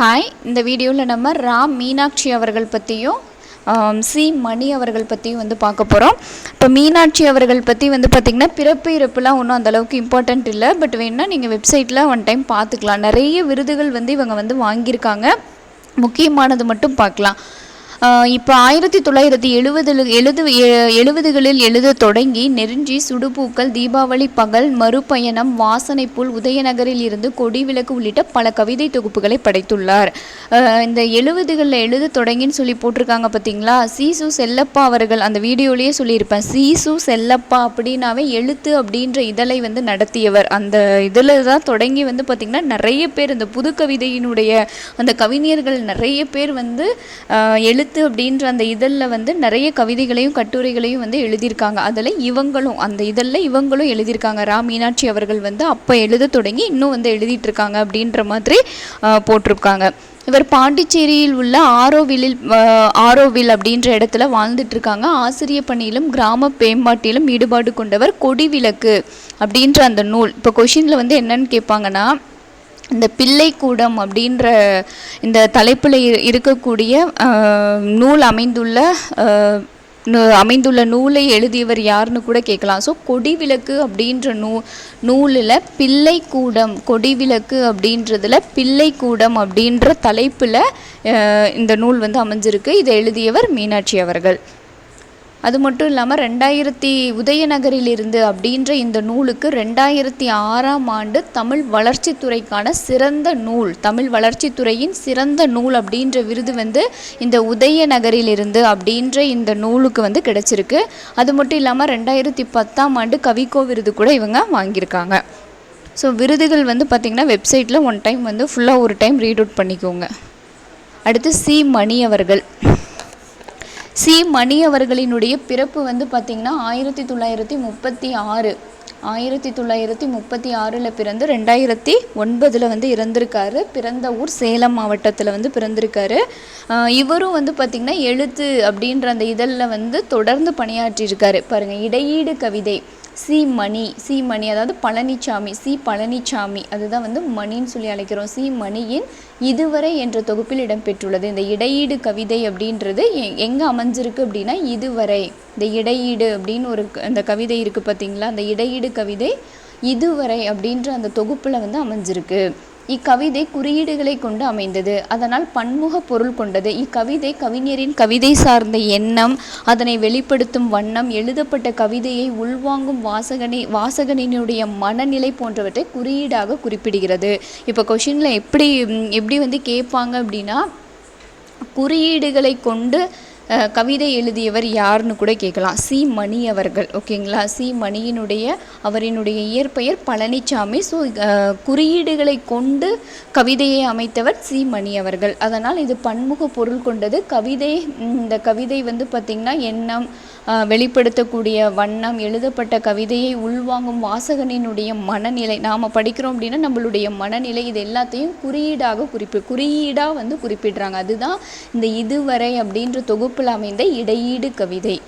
Hi இந்த வீடியோவில் நம்ம ராம் மீனாட்சி அவர்கள் பற்றியும் சி மணி அவர்கள் பற்றியும் வந்து பார்க்க போகிறோம் இப்போ மீனாட்சி அவர்கள் பற்றி வந்து பார்த்திங்கன்னா பிறப்பு இறப்புலாம் ஒன்றும் அந்தளவுக்கு இம்பார்ட்டண்ட் இல்லை. பட் வேணால் நீங்கள் வெப்சைட்டில் ஒன் டைம் பார்த்துக்கலாம் நிறைய விருதுகள் வந்து இவங்க வந்து வாங்கியிருக்காங்க. முக்கியமானது மட்டும் பார்க்கலாம் இப்போ ஆயிரத்தி தொள்ளாயிரத்தி எழுபதில் எழுது எ- எழுபதுகளில் எழுத தொடங்கி நெருஞ்சி சுடுபூக்கள் தீபாவளி பகல் மறுபயணம் வாசனை புல் உதயநகரில் இருந்து கொடி விளக்கு உள்ளிட்ட பல கவிதை தொகுப்புகளை படைத்துள்ளார். இந்த எழுபதுகளில் எழுத தொடங்கின்னு சொல்லி போட்டிருக்காங்க பார்த்தீங்களா சீசு செல்லப்பா அவர்கள் அந்த வீடியோலேயே சொல்லியிருப்பேன். சீசு செல்லப்பா அப்படின்னாவே எழுத்து அப்படின்ற இதழை வந்து நடத்தியவர். அந்த இதில் தான் தொடங்கி வந்து பார்த்திங்கன்னா நிறைய பேர் இந்த புது கவிதையினுடைய அந்த கவிஞர்கள் நிறைய பேர் வந்து எழுத்து எழுத்து அப்படின்ற அந்த இதழில் வந்து நிறைய கவிதைகளையும் கட்டுரைகளையும் வந்து எழுதியிருக்காங்க. அதில் இவங்களும் அந்த இதழில் இவங்களும் எழுதியிருக்காங்க. ரா மீனாட்சி அவர்கள் வந்து அப்போ எழுத தொடங்கி இன்னும் வந்து எழுதிட்டுருக்காங்க அப்படின்ற மாதிரி போட்டிருக்காங்க. இவர் பாண்டிச்சேரியில் உள்ள ஆரோவிலில் ஆரோவில் அப்படின்ற இடத்துல வாழ்ந்துட்டு இருக்காங்க ஆசிரிய பணியிலும் கிராம மேம்பாட்டிலும் ஈடுபாடு கொண்டவர் கொடி விளக்கு அப்படின்ற அந்த நூல். இப்போ கொஷினில் வந்து என்னன்னு கேட்பாங்கன்னா இந்த பிள்ளைக்கூடம் அப்படின்ற இந்த தலைப்பில் இரு- இருக்கக்கூடிய நூல் அமைந்துள்ள நூ- அமைந்துள்ள நூலை எழுதியவர் யாருன்னு கூட கேட்கலாம். ஸோ கொடிவிளக்கு அப்படின்ற நூ நூலில் பிள்ளைக்கூடம் கொடிவிளக்கு அப்படின்றதுல பிள்ளைக்கூடம் அப்படின்ற தலைப்பில் இந்த நூல் வந்து அமைஞ்சிருக்கு. இதை எழுதியவர் மீனாட்சி அவர்கள். அது மட்டும் இல்லாமல் ரெண்டாயிரத்தி உதயநகரிலிருந்து அப்படின்ற இந்த நூலுக்கு ரெண்டாயிரத்தி ஆறாம் ஆண்டு தமிழ் வளர்ச்சித்துறைக்கான சிறந்த நூல் தமிழ் வளர்ச்சித்துறையின் சிறந்த நூல் அப்படின்ற விருது வந்து இந்த உதயநகரிலிருந்து அப்படின்ற இந்த நூலுக்கு வந்து கிடைச்சிருக்கு. அது மட்டும் இல்லாமல் ரெண்டாயிரத்தி பத்தாம் ஆண்டு கவிக்கோ விருது கூட இவங்க வாங்கியிருக்காங்க. ஸோ விருதுகள் வந்து பார்த்திங்கன்னா வெப்சைட்டில் ஒன் டைம் வந்து ஃபுல்லாக ஒரு டைம் ரீட் அவுட் பண்ணிக்கோங்க. அடுத்து சி மணி அவர்கள். சி. மணி அவர்களினுடைய பிறப்பு வந்து பார்த்திங்கன்னா ஆயிரத்தி தொள்ளாயிரத்தி முப்பத்தி ஆறு. ஆயிரத்தி தொள்ளாயிரத்தி முப்பத்தி ஆறில் பிறந்து ரெண்டாயிரத்தி ஒன்பதில் வந்து இறந்திருக்காரு. பிறந்த ஊர் சேலம் மாவட்டத்தில் வந்து பிறந்திருக்காரு. இவரும் வந்து பார்த்திங்கன்னா எழுத்து அப்படின்ற அந்த இதழில் வந்து தொடர்ந்து பணியாற்றியிருக்காரு. பாருங்கள் இடையீடு கவிதை. சி மணி சி மணி அதாவது பழனிச்சாமி சி பழனிச்சாமி. அதுதான் வந்து மணின்னு சொல்லி அழைக்கிறோம். சி மணியின் இதுவரை என்ற தொகுப்பில் இடம்பெற்றுள்ளது. இந்த இடையீடு கவிதை அப்படின்றது எங்கே அமைஞ்சிருக்கு அப்படின்னா இதுவரை. இந்த இடையீடு அப்படின்னு ஒரு அந்த கவிதை இருக்குது பார்த்தீங்களா அந்த இடையீடு கவிதை இதுவரை அப்படின்ற அந்த தொகுப்பில் வந்து அமைஞ்சிருக்கு. இக்கவிதை குறியீடுகளை கொண்டு அமைந்தது. அதனால் பன்முக பொருள் கொண்டது. இக்கவிதை கவிஞரின் கவிதை சார்ந்த எண்ணம் அதனை வெளிப்படுத்தும் வண்ணம் எழுதப்பட்ட கவிதையை உள்வாங்கும் வாசகனை வாசகனினுடைய மனநிலை போன்றவற்றை குறியீடாக குறிப்பிடுகிறது. இப்போ கொஷினில் எப்படி எப்படி வந்து கேட்பாங்க அப்படின்னா குறியீடுகளை கொண்டு கவிதை எழுதியவர் யாருன்னு கூட கேட்கலாம். சி. மணி அவர்கள். ஓகேங்களா? சி. மணியினுடைய அவரினுடைய இயற்பெயர் பழனிச்சாமி. ஸோ குறியீடுகளை கொண்டு கவிதையை அமைத்தவர் சி. மணி அவர்கள். அதனால் இது பன்முக பொருள் கொண்டது. கவிதை இந்த கவிதை வந்து பார்த்திங்கன்னா எண்ணம் வெளிப்படுத்தக்கூடிய வண்ணம் எழுதப்பட்ட கவிதையை உள்வாங்கும் வாசகனினுடைய மனநிலை. நாம் படிக்கிறோம் அப்படின்னா நம்மளுடைய மனநிலை இது எல்லாத்தையும் குறியீடாக குறிப்பி குறியீடாக வந்து குறிப்பிடுறாங்க. அதுதான் இந்த இதுவரை அப்படின்ற தொகுப்பில் அமைந்த இடையீடு கவிதை.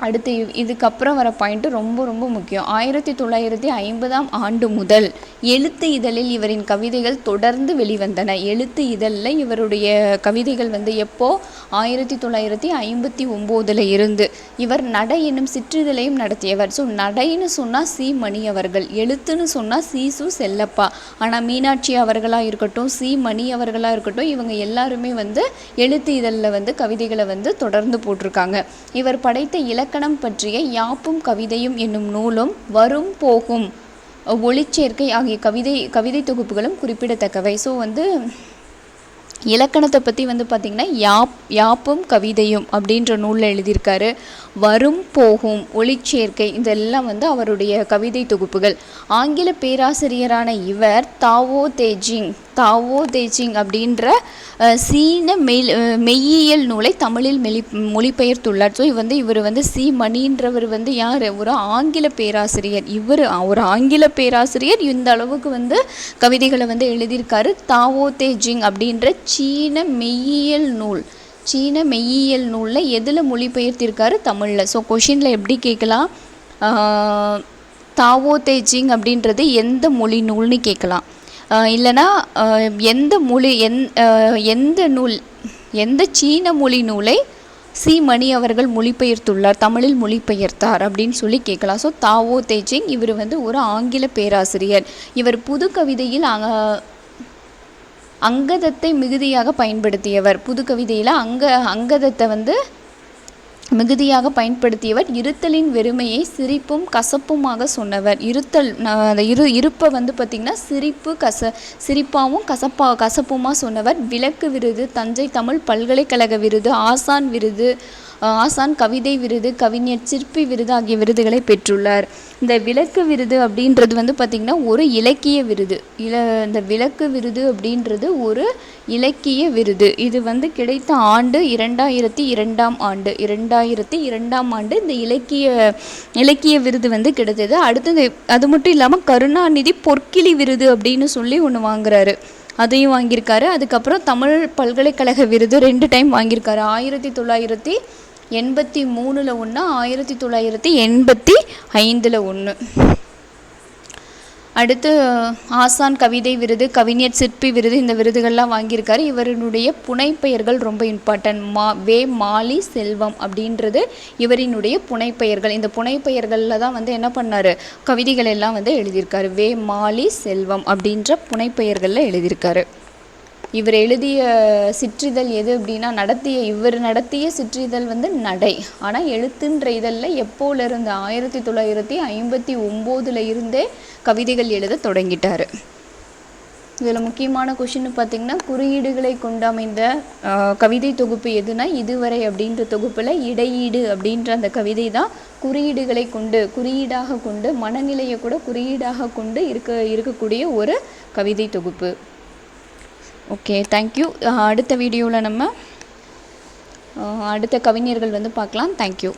அடுத்து இதுக்கப்புறம் வர பாயிண்ட்டு ரொம்ப ரொம்ப முக்கியம். ஆயிரத்தி தொள்ளாயிரத்தி ஐம்பதாம் ஆண்டு முதல் எழுத்து இதழில் இவரின் கவிதைகள் தொடர்ந்து வெளிவந்தன. எழுத்து இதழில் இவருடைய கவிதைகள் வந்து எப்போ? ஆயிரத்தி தொள்ளாயிரத்தி ஐம்பத்தி ஒம்போதில் இருந்து. இவர் நடை என்னும் சிற்றிதழையும் நடத்தியவர். ஸோ நடைன்னு சொன்னால் சி. மணி அவர்கள் எழுத்துன்னு சொன்னால் சி. சு. செல்லப்பா. ஆனால் மீனாட்சி அவர்களாக இருக்கட்டும் சி. மணி அவர்களாக இருக்கட்டும் இவங்க எல்லாருமே வந்து எழுத்து இதழில் வந்து கவிதைகளை வந்து தொடர்ந்து போட்டிருக்காங்க. இவர் படைத்த இல இலக்கணம் பற்றிய யாப்பும் கவிதையும் என்னும் நூலும் வரும் போகும். ஒளிச்சேர்க்கை ஆகிய கவிதை கவிதை தொகுப்புகளும் குறிப்பிடத்தக்கவை. ஸோ வந்து இலக்கணத்தை பற்றி வந்து பார்த்திங்கன்னா யாப் யாப்பும் கவிதையும் அப்படின்ற நூலில் எழுதியிருக்காரு. வரும் போகும் ஒளிச்சேர்க்கை இதெல்லாம் வந்து அவருடைய கவிதை தொகுப்புகள். ஆங்கில பேராசிரியரான இவர் தாவோ தேஜிங் தாவோ தேஜிங் அப்படின்ற சீன மெய் மெய்யியல் நூலை தமிழில் மெலி மொழிபெயர்த்துள்ளார். ஸோ வந்து இவர் வந்து சி மணின்றவர் வந்து யார்? ஒரு ஆங்கில பேராசிரியர். இவர் ஒரு ஆங்கில பேராசிரியர். இந்த அளவுக்கு வந்து கவிதைகளை வந்து எழுதியிருக்காரு. தாவோ தேஜிங் அப்படின்ற சீன மெய்யியல் நூல். சீன மெய்யியல் நூலில் எதில் மொழிபெயர்த்திருக்காரு? தமிழில். ஸோ கொஷினில் எப்படி கேட்கலாம்? தாவோ தேஜிங் அப்படின்றது எந்த மொழி நூல்னு கேட்கலாம். இல்லைன்னா எந்த மொழி எந் எந்த நூல் எந்த சீன மொழி நூலை சி. மணி அவர்கள் மொழிபெயர்த்துள்ளார் தமிழில் மொழிபெயர்த்தார் அப்படின்னு சொல்லி கேட்கலாம். ஸோ தாவோ தேஜிங் இவர் வந்து ஒரு ஆங்கில பேராசிரியர். இவர் புது கவிதையில் அங்க- அங்கதத்தை மிகுதியாக பயன்படுத்தியவர். புது கவிதையில் அங்க அங்கதத்தை வந்து மிகுதியாக பயன்படுத்தியவர். இருத்தலின் வெறுமையை சிரிப்பும் கசப்புமாக சொன்னவர். இருத்தல் அந்த இரு இருப்பை வந்து பார்த்திங்கன்னா சிரிப்பு கச சிரிப்பாகவும் கசப்பா கசப்புமாக சொன்னவர். விளக்கு விருது தஞ்சை தமிழ் பல்கலைக்கழக விருது ஆசான் விருது ஆசான் கவிதை விருது கவிஞர் சிற்பி விருது ஆகிய விருதுகளை பெற்றுள்ளார். இந்த விளக்கு விருது அப்படின்றது வந்து பார்த்திங்கன்னா ஒரு இலக்கிய விருது. இல இந்த விளக்கு விருது அப்படின்றது ஒரு இலக்கிய விருது. இது வந்து கிடைத்த ஆண்டு இரண்டாயிரத்தி இரண்டாம் ஆண்டு. இரண்டாயிரத்தி இரண்டாம் ஆண்டு இந்த இலக்கிய இலக்கிய விருது வந்து கிடைத்தது. அடுத்தது அது மட்டும் இல்லாமல் கருணாநிதி பொற்கிளி விருது அப்படின்னு சொல்லி ஒன்று வாங்குறாரு. அதையும் வாங்கியிருக்காரு. அதுக்கப்புறம் தமிழ் பல்கலைக்கழக விருது ரெண்டு டைம் வாங்கியிருக்காரு. ஆயிரத்தி தொள்ளாயிரத்தி எண்பத்தி மூணில் ஒன்று ஆயிரத்தி தொள்ளாயிரத்தி எண்பத்தி ஐந்தில் ஒன்று அடுத்து ஆசான் கவிதை விருது கவிஞர் சிற்பி விருது இந்த விருதுகள்லாம் வாங்கியிருக்காரு. இவரினுடைய புனைப்பெயர்கள் ரொம்ப இம்பார்ட்டன்ட் மா வே மாலி செல்வம் அப்படின்றது இவரினுடைய புனைப்பெயர்கள். இந்த புனைப்பெயர்களில் தான் வந்து என்ன பண்ணார்? கவிதைகள் எல்லாம் வந்து எழுதியிருக்காரு. வே மாலி செல்வம் அப்படின்ற புனைப்பெயர்களில் எழுதியிருக்காரு. இவர் எழுதிய சிற்றிதழ் எது அப்படின்னா நடத்திய இவர் நடத்திய சிற்றிதழ் வந்து நடை. ஆனால் எழுத்துன்ற இதழில் எப்போலேருந்து ஆயிரத்தி தொள்ளாயிரத்தி ஐம்பத்தி ஒம்போதுல இருந்தே கவிதைகள் எழுத தொடங்கிட்டார். இதில் முக்கியமான கொஷின் பார்த்தீங்கன்னா குறியீடுகளை கொண்டு அமைந்த கவிதை தொகுப்பு எதுனா இதுவரை அப்படின்ற தொகுப்பில் இடையீடு அப்படின்ற அந்த கவிதை தான் குறியீடுகளை கொண்டு குறியீடாக கொண்டு மனநிலையை கூட குறியீடாக கொண்டு இருக்க இருக்கக்கூடிய ஒரு கவிதை தொகுப்பு. ஓகே தேங்க்யூ uh, அடுத்த வீடியோவில் நம்ம uh, அடுத்த கவிஞர்கள் வந்து பார்க்கலாம். தேங்க்யூ